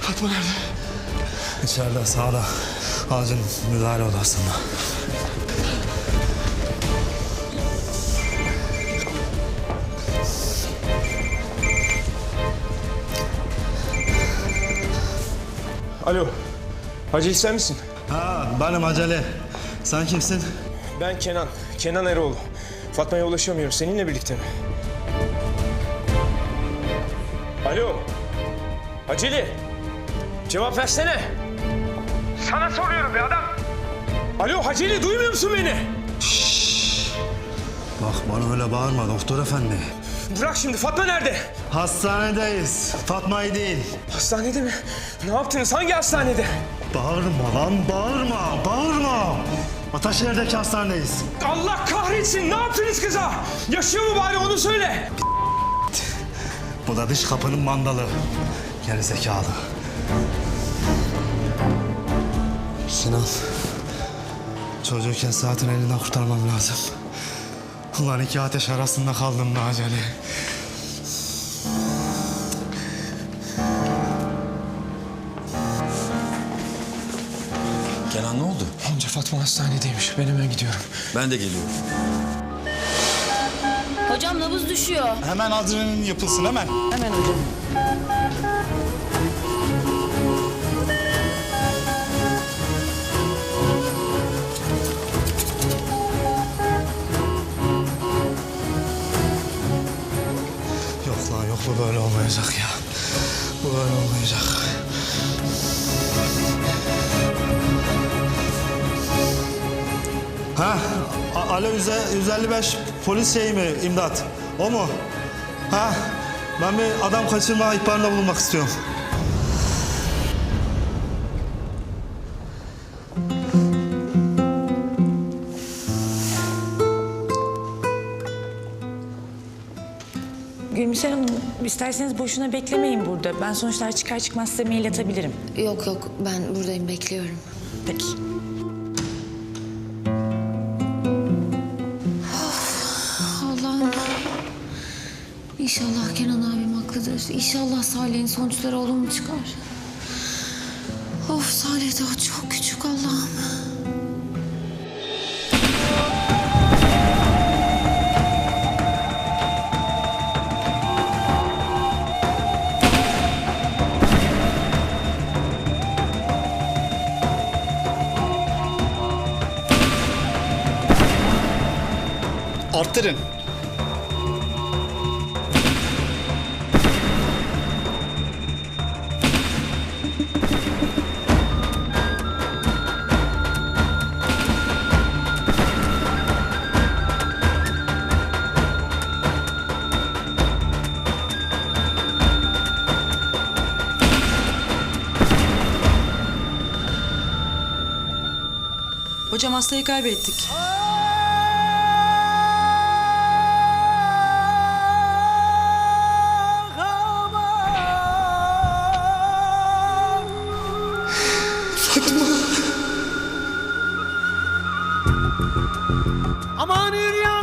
Fatma nerede? İçeride sağda. Acil müdahale odasında. Alo. Hacı sen misin? Ha benim acele. Sen kimsin? Ben Kenan. Kenan Eroğlu. Fatma'ya ulaşamıyorum. Seninle birlikte mi? Alo. Haceli. Cevap versene. Sana soruyorum be adam. Alo Haceli duymuyor musun beni? Bak bana öyle bağırma doktor efendi. Bırak şimdi Fatma nerede? Hastanedeyiz. Fatma'yı değil. Hastanede mi? Ne yaptınız? Hangi hastanede? Bağırma lan bağırma. Bağırma. Ataşehir'deki hastanedeyiz. Allah kahretsin! Ne yaptınız kıza? Yaşıyor mu bari onu söyle. Bu da dış kapının mandalı. Geri zekalı. Sinan. Çocuğuken saatin elinden kurtarmam lazım. Ulan iki ateş arasında kaldım da acele. Kenan ne oldu? Amca Fatma hastanedeymiş. Ben hemen gidiyorum. Ben de geliyorum. Hocam nabız düşüyor. Hemen adrenalin yapılsın hemen. Hemen hocam. Olmayacak ya. Bu böyle olmayacak. Ha, Alo 155 polis şeyi mi imdat? O mu? Ha, ben bir adam kaçırma ihbarında bulunmak istiyorum. Gülümser Hanım, isterseniz boşuna beklemeyin burada. Ben sonuçlar çıkar çıkmaz size mail atabilirim. Yok yok ben buradayım bekliyorum. Peki. Allah'ım. İnşallah Kenan abim haklıdır. İnşallah Salih'in sonuçları olumlu çıkar. Of Salih daha çok küçük Allah'ım. Arttırın. Hocam hastayı kaybettik. Aman yürüyen